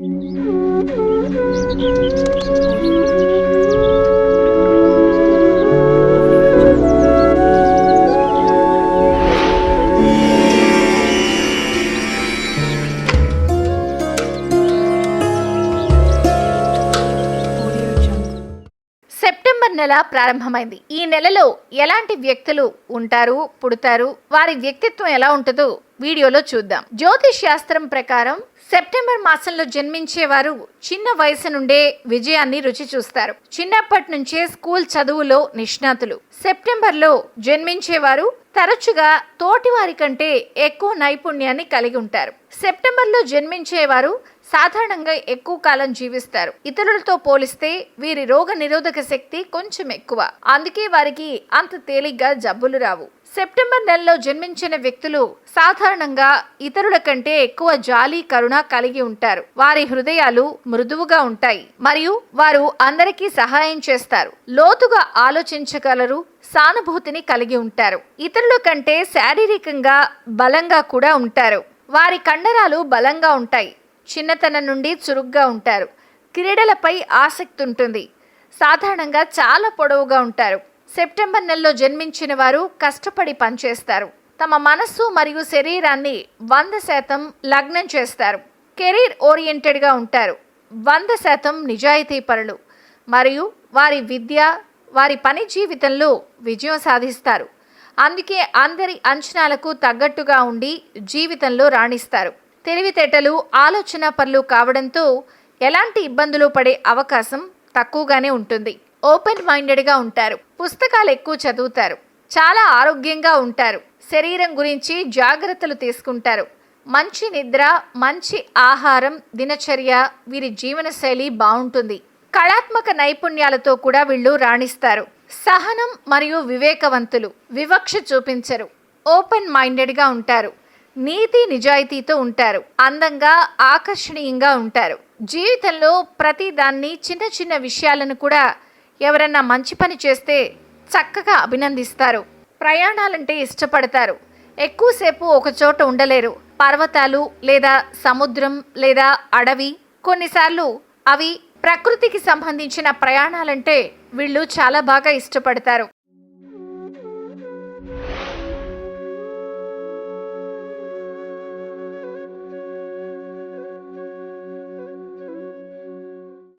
うん。నెల ప్రారంభమైంది. ఈ నెలలో ఎలాంటి వ్యక్తులు ఉంటారు పుడతారు వారి వ్యక్తిత్వం ఎలా ఉంటుందో వీడియోలో చూద్దాం. జ్యోతిష్ శాస్త్రం ప్రకారం సెప్టెంబర్ మాసంలో జన్మించేవారు చిన్న వయసు నుండే విజయాన్ని రుచి చూస్తారు. చిన్నప్పటి నుంచే స్కూల్ చదువులో నిష్ణాతులు. సెప్టెంబర్లో జన్మించేవారు తరచుగా తోటివారి కంటే ఎక్కువ నైపుణ్యాన్ని కలిగి ఉంటారు. సెప్టెంబర్లో జన్మించేవారు సాధారణంగా ఎక్కువ కాలం జీవిస్తారు. ఇతరులతో పోలిస్తే వీరి రోగ నిరోధక శక్తి కొంచెం ఎక్కువ. అందుకే వారికి అంత తేలిగ్గా జబ్బులు రావు. సెప్టెంబర్ నెలలో జన్మించిన వ్యక్తులు సాధారణంగా ఇతరుల కంటే ఎక్కువ జాలి కరుణ కలిగి ఉంటారు. వారి హృదయాలు మృదువుగా ఉంటాయి మరియు వారు అందరికీ సహాయం చేస్తారు. లోతుగా ఆలోచించగలరు సానుభూతిని కలిగి ఉంటారు. ఇతరుల కంటే శారీరకంగా బలంగా కూడా ఉంటారు. వారి కండరాలు బలంగా ఉంటాయి. చిన్నతనం నుండి చురుగ్గా ఉంటారు. క్రీడలపై ఆసక్తి ఉంటుంది. సాధారణంగా చాలా పొడవుగా ఉంటారు. సెప్టెంబర్ నెలలో జన్మించిన వారు కష్టపడి పనిచేస్తారు. తమ మనస్సు మరియు శరీరాన్ని వంద శాతం లగ్నం చేస్తారు. కెరీర్ ఓరియంటెడ్గా ఉంటారు. వంద శాతం నిజాయితీ పరులు మరియు వారి విద్య వారి పని జీవితంలో విజయం సాధిస్తారు. అందుకే అందరి అంచనాలకు తగ్గట్టుగా ఉండి జీవితంలో రాణిస్తారు. తెలివితేటలు ఆలోచన పనులు కావడంతో ఎలాంటి ఇబ్బందులు పడే అవకాశం తక్కువగానే ఉంటుంది. ఓపెన్ మైండెడ్గా ఉంటారు. పుస్తకాలు ఎక్కువ చదువుతారు. చాలా ఆరోగ్యంగా ఉంటారు. శరీరం గురించి జాగ్రత్తలు తీసుకుంటారు. మంచి నిద్ర మంచి ఆహారం దినచర్య వీరి జీవనశైలి బాగుంటుంది. కళాత్మక నైపుణ్యాలతో కూడా వీళ్ళు రాణిస్తారు. సహనం మరియు వివేకవంతులు వివక్ష చూపించరు. ఓపెన్ మైండెడ్గా ఉంటారు. నీతి నిజాయితీతో ఉంటారు. అందంగా ఆకర్షణీయంగా ఉంటారు. జీవితంలో ప్రతి దాన్ని చిన్న చిన్న విషయాలను కూడా ఎవరన్నా మంచి పని చేస్తే చక్కగా అభినందిస్తారు. ప్రయాణాలంటే ఇష్టపడతారు. ఎక్కువసేపు ఒకచోట ఉండలేరు. పర్వతాలు లేదా సముద్రం లేదా అడవి కొన్నిసార్లు అవి ప్రకృతికి సంబంధించిన ప్రయాణాలంటే వీళ్ళు చాలా బాగా ఇష్టపడతారు.